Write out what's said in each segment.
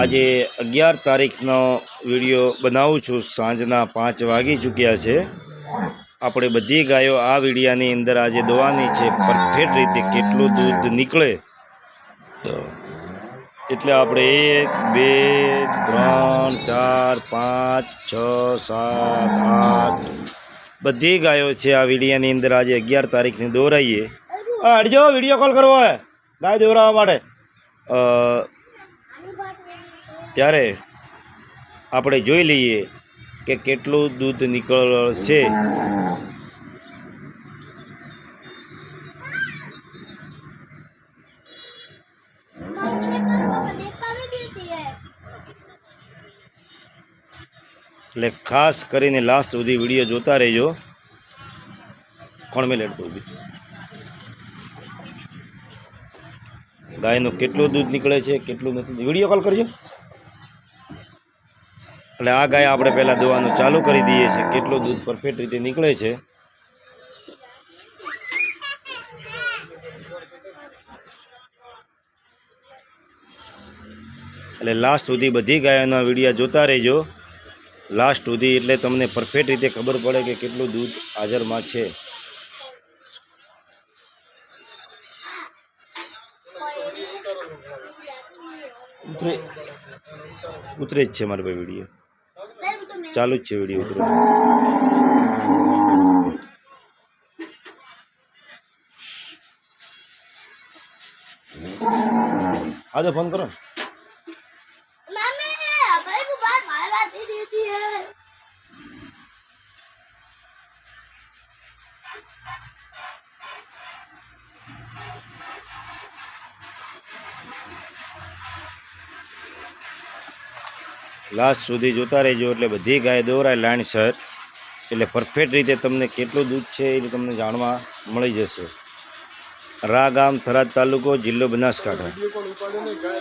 આજે અગિયાર તારીખનો વીડિયો બનાવું છું. સાંજના પાંચ વાગી ચૂક્યા છે. આપણે બધી ગાયો આ વિડીયાની અંદર આજે દોવાની છે. પરફેક્ટ રીતે કેટલું દૂધ નીકળે. એટલે આપણે એક બે ત્રણ ચાર પાંચ છ સાત આઠ બધી ગાયો છે આ વિડીયાની અંદર આજે અગિયાર તારીખની દોરાઈએ. અડજો વીડિયો કોલ કરવો હોય. ગાય દોરાવવા માટે. ત્યારે આપણે જોઈ લઈએ કે કેટલું દૂધ નીકળશે એટલે ખાસ કરીને લાસ્ટ સુધી વીડિયો જોતા રહેજો. કોણ મેં લેટ ઊભી ગાયનું કેટલું દૂધ નીકળે છે, કેટલું નથી. વીડિયો કોલ કરજો. એટલે આ ગાય આપણે પહેલાં દોવાનું ચાલુ કરી દઈએ છીએ. કેટલું દૂધ પરફેક્ટ રીતે નીકળે છે. એટલે લાસ્ટ સુધી બધી ગાયોના વિડીયા જોતા રહેજો. લાસ્ટ સુધી એટલે તમને પરફેક્ટ રીતે ખબર પડે કે કેટલું દૂધ હાજરમાં છે. ઉતરે જ છે મારા ભાઈ વીડિયો. ચાલુ જ છે વીડિયો ઉતરે તો ફોન કરો. લાસ્ટ સુધી જોતા રહેજો એટલે બધી ગાય દોરાય લાઈન સર એટલે પરફેક્ટ રીતે તમને કેટલું દૂધ છે એ તમને જાણવા મળી જશે. રા ગામ થરાદ તાલુકો જિલ્લો બનાસકાંઠા. વીડિયો કોલ ઉપાડે ને ગાય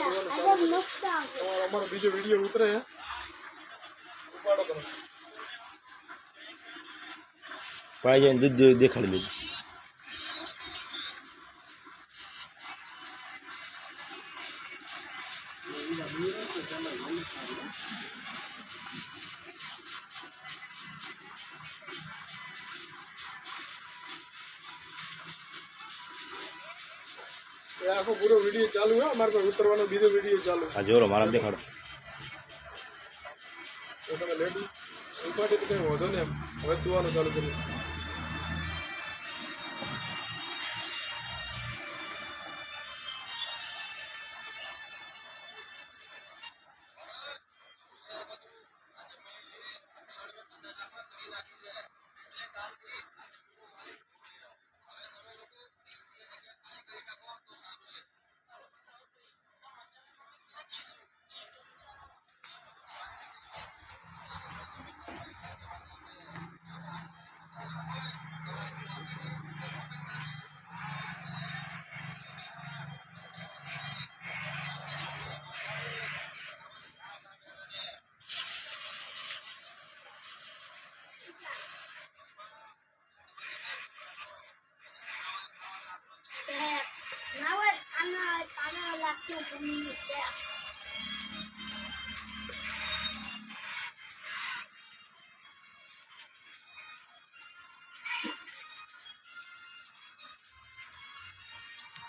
આખો પૂરો વીડિયો ચાલુ હે અમારે પાસે ઉતરવાનો બીજો વીડિયો ચાલુ હા. જોરો મારા દેખાડો. તો તમે લેડી ઉપાડી તો કઈ વાંધો નહીં એમ. હવે દોવાનું ચાલુ કરી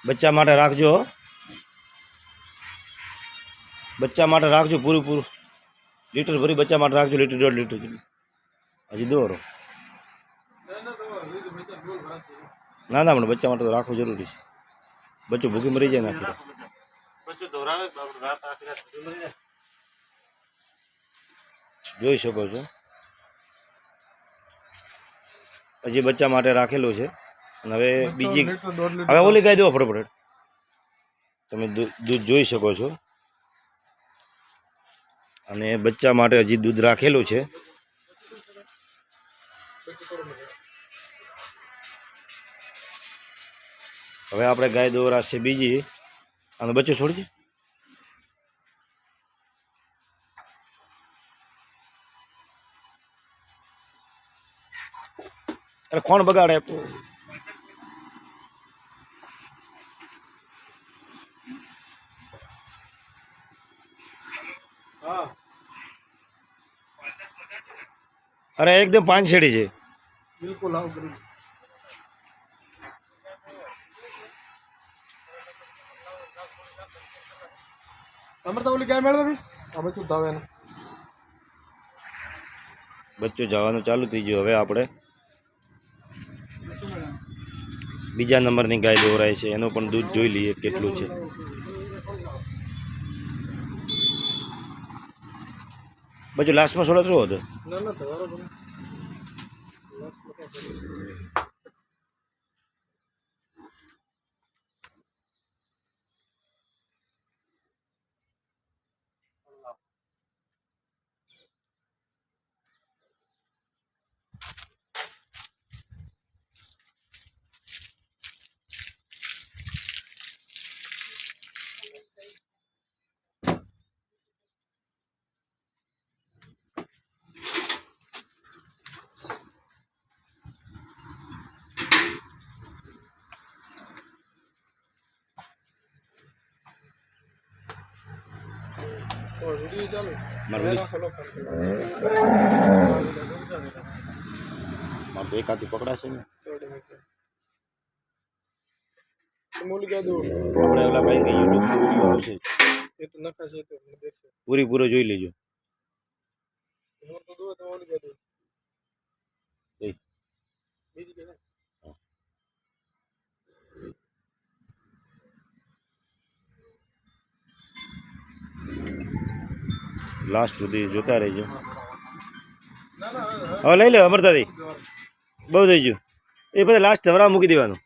બચ્ચા માટે રાખજો હો. બચ્ચા માટે રાખજો પૂરું પૂરું લીટર ભરી બચ્ચા માટે રાખજો લીટર દોઢ લીટર જેટલું હજી દોરો ના ના પણ બચ્ચા માટે તો રાખવું જરૂરી છે બચ્ચું ભૂખી મરી જાય નાખી જોઈ શકો છો. હજી બચ્ચા માટે રાખેલું છે. અને હવે બીજી હવે ઓલી ગાય દો ફટોફટ. તમે દૂધ જોઈ શકો છો. અને બચ્ચા માટે હજી દૂધ રાખેલું છે. હવે આપણે ગાય દોરાશે બીજી. અને બચ્ચું છોડજે. અરે કોણ બગાડે? અરે એકદમ પાંચસેડી છે. બિલકુલ આવું કરી અમરતા ઓલી ક્યાં મેળવે આ બધું ધાવે ને બચ્ચું જવાનું ચાલુ થઈ ગયું હવે આપણે. બીજા નંબરની ગાય દોરાય છે એનું પણ દૂધ જોઈ લઈએ કેટલું છે. બચ્ચું લાસ્ટમાં છોડો શું હતો મારું વિડીયો- તો એક હાથી પકડાશે ને આપણે ઓલા ભાઈ વીડિયો આવશે તો મને દેખશે પૂરી પૂરો જોઈ લેજો? બીજી લાસ્ટ સુધી જોતા રહેજો. હવે લઈ લે, અમરતાથી. બહુ થઈ ગયું. એ પછી લાસ્ટ ધવરા મૂકી દેવાનું.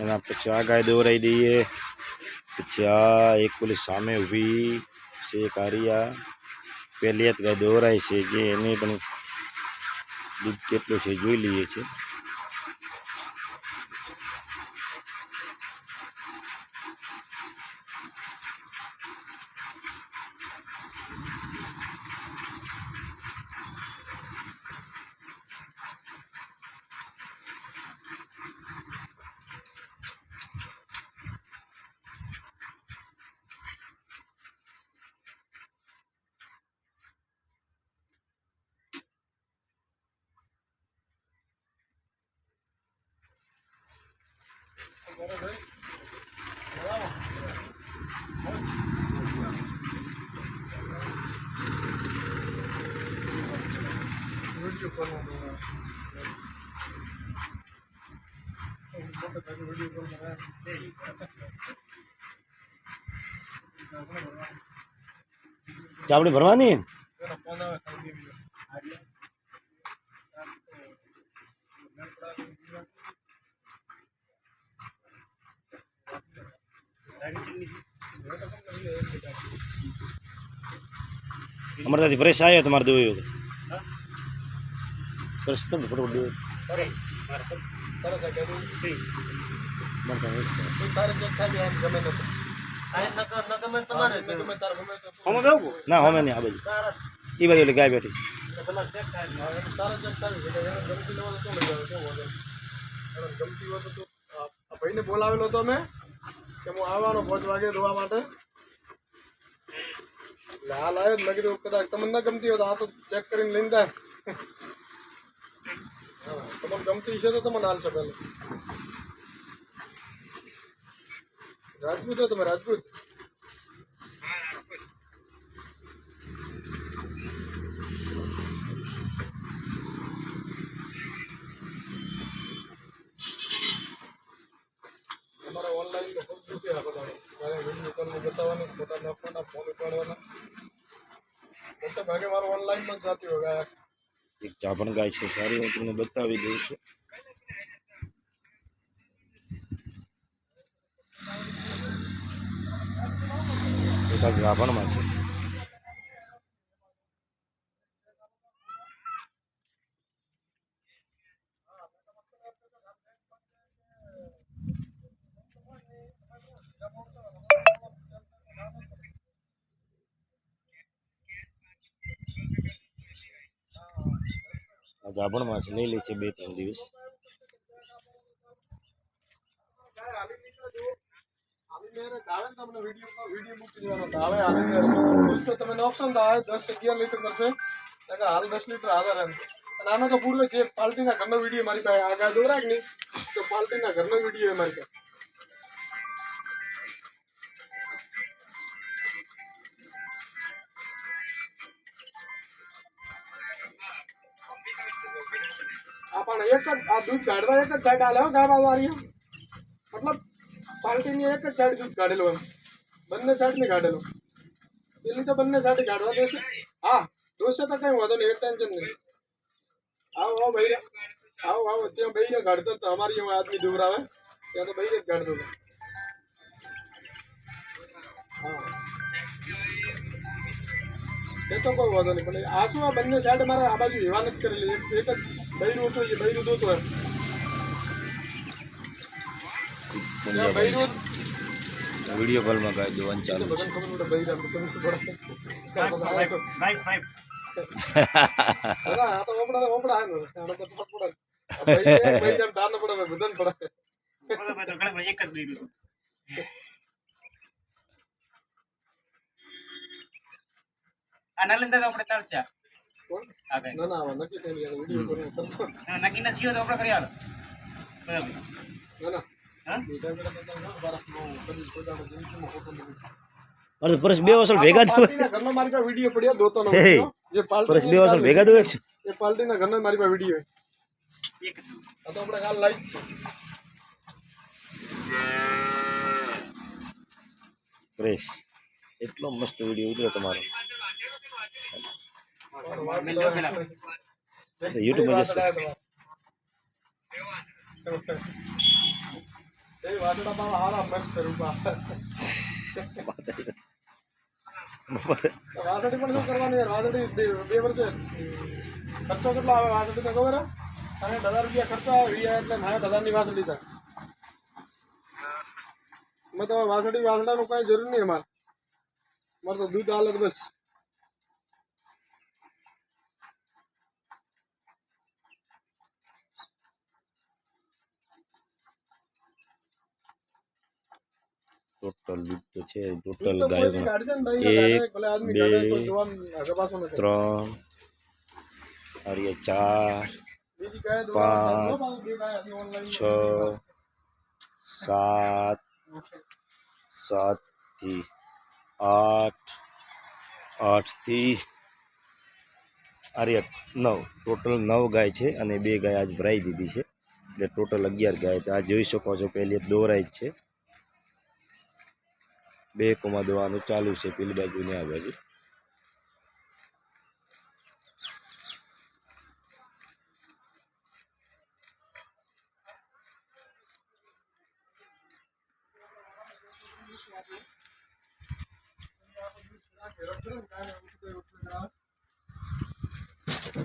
એના પછી આ ગાય દોરાઈ દઈએ. પછી આ એક પેલી સામે ઊભી છે કારિયા. પહેલી જ ગાય દોરાય છે, જે એને પણ દૂધ કેટલું છે જોઈ લઈએ છે ચાપડી ભરવાની? અમારે ત્યાંથી પરેશ આવ્યો તમારે દોયો પરેશ કેમ ફટોફટ દોયો તરત જ કહી દઉં બનતા હોય. કોઈ તારે ચેક થાય આમ ગમે તો ગમે તારે ગમે તો ના હોમે નહીં આ બાજુ એ બાજુ એટલે ગાય બેઠી છે તારે ચેક થાય એટલે એને ગમતી ન હોય તો લઈ આવે કેમ વાંધો નહીં. એને ગમતી હોય તો તું આ આ ભાઈને બોલાવેલો હતો મેં કે હું આવવાનો પાંચ વાગે ધોવા માટે એટલે હાલ આવ્યો જ મેં કીધું કદાચ તમને ન ગમતી હોય તો આ તો ચેક કરીને લઈને જાય હા તમને ગમતી છે તો તમે નાલ છે પહેલાં. રાજપૂત હો તમે, રાજપૂત? તમારા ઓનલાઈન તો ખૂબ રૂપિયા બતાવો મારે વીડિયો કોલમાં બતાવવાની, ફોટા ફોન ઉપાડવાના. મોટા ભાગે મારો ઓનલાઈનમાં જ જતી હોય એક જાભણ ગાય છે સારી હું તમને બતાવી દઉં છું. એક આ ગાભણમાં છે. ગાભણમાં છે લઈ લે છે બે ત્રણ દિવસ. તમે નાખશો થાય દસ અગિયાર લીટર કરશે હાલ દસ લીટર આધાર એમ અને આનો તો જે પાલટીના ઘરનો વીડિયો મારી પાસે આગળ દોરાક નહીં, તો પાલટીના ઘરનો વીડિયો મારી પાસે. પણ એક જ, આ દૂધ કાઢવા એક જ સાઈડ આલે હો ગાય વાળી મતલબ પાલટીની એક જ સાઈડ દૂધ કાઢેલું એમ. બંને સાઈડ નહીં કાઢેલું. પેલી તો બંને સાઈડ કાઢવા દેશે. હા, જોશે તો કઈ વાંધો નહીં, એક ટેન્શન નહીં. આવો આવો ભાઈ આવો આવો, ત્યાં બૈરે કાઢતો તો. અમારી જેવો આદમી દૂર આવે ત્યાં તો બૈરે જ કાઢતો હા. એ તો કોઈ વાંધો નહીં, પણ આ શું આ બંને સાઈડ મારે આ બાજુ એવા નથી કરેલી. એક જ બૈરું હતું એ બૈરું દોતું એમ બૈરું. વીડિયો કોલમાં ગાય દોવાનું ચાલુ છે. આનો આપણે ચાલશે. ના ના આવા નક્કી થઈ ગયા વીડિયો કરીને કરતો નક્કી નથી થયું તો આપણે કરી આલો બરાબર ના ના હા બીજા બધા તો ના બારસમાં કરી પોતાનો જિંદગીમાં ખોટું નથી અરે પરેશ બે વસલ ભેગા દો પાર્ટીના ઘરનો મારી પાસે વીડિયો પડ્યો દોતોનો હે. વીડિયો. જે પાર્ટી પરેશ બે વસલ ભેગા દો એક છે એ પાર્ટીના ઘરનો મારી પાસે વીડિયો એક જ આ તો આપણે કાલ લાઈટ છે પરેશ એટલો મસ્ત વીડિયો ઉતર્યો તમારો મેં લ્યો પેલા યુટ્યુબમાં જશે વાસડા પણ શું કરવાની વાસડી બે વર્ષે ખર્ચો કેટલો આવે વાસળી તો ખબર હે? સાઠ હજાર રૂપિયા ખર્ચો આવે એટલે સાઠ હજારની વાસળી થાય મેં તો વાસળી વાસડાનું કાંઈ જરૂર નહીં અમારે મારે તો દૂધ હાલત બસ ટોટલ દૂધ તો છે ટોટલ તો ગાયો કોઈ બી કાઢશે ને ભાઈ, એક, બે. ત્રણ અરે ચાર પાંચ, છ સાત સાતથી આઠ આઠથી અરે નવ. ટોટલ નવ ગાય છે અને બે ગાય આજ ભરાઈ દીધી છે. એટલે ટોટલ અગિયાર ગાય છે. આ જોઈ શકો છો પહેલી દોરાઈ જ છે. બે કોમા દવાનું ચાલુ છે, પેલી બાજુ ને આ બાજુ.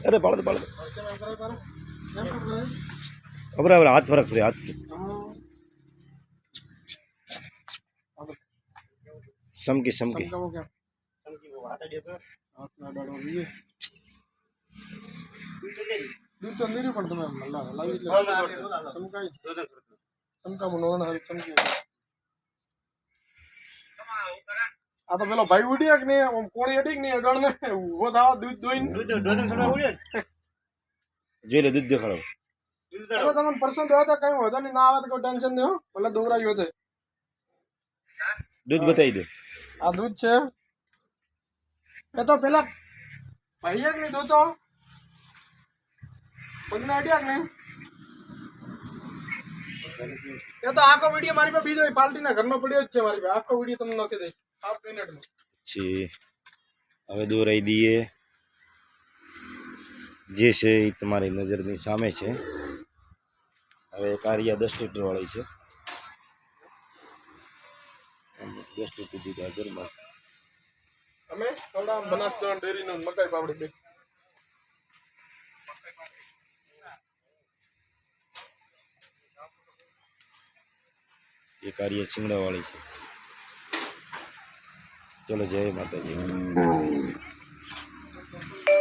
અરે, પાડ દે પાડ હાથ ફરક ફરી હાથ. સમકી સમકી. દૂધ તો નીર્યું પણ તમે લા- લાવી એટલે સમકાય. સમકામું નો ના હારી સમકી. આ તો પેલો ભાઈ ઉડ્યો કે નહીં? આમ કોણી અડી કે નહીં અડણ ને ઊભો થવા દૂધ દોઈને. જોઈ લે દૂધ દેખાડો. તો તમને પર્સન થયો તો કઈ વધો નહીં. ના આવે તો કોઈ ટેન્શન નહીં હો. ભલે દોરાયું હતું દૂધ બતાવી દો. આ દૂધ છે. એ તો પેલા ભાઈ એક નહીં દોતો પગને અડ્યા ને એ તો આખો વીડિયો મારી પાસે બીજો પાર્ટીના ઘરનો પડ્યો જ છે મારી પાસે. આખો વીડિયો તમને નથી દઈશ સાત મિનિટનો પછી હવે દોરાઈ દઈએ. જે છે એ તમારી નજરની સામે છે. હવે કારિયા દસ લીટરવાળી છે. અમુક સુધી ઘરમાં અમે થોડા બનાસકાંઠા ડેરીનો નું મકાઈ પાવડી બે. એક કાર્ય ચીંગડાવાળી છે. ચલો જય માતાજી.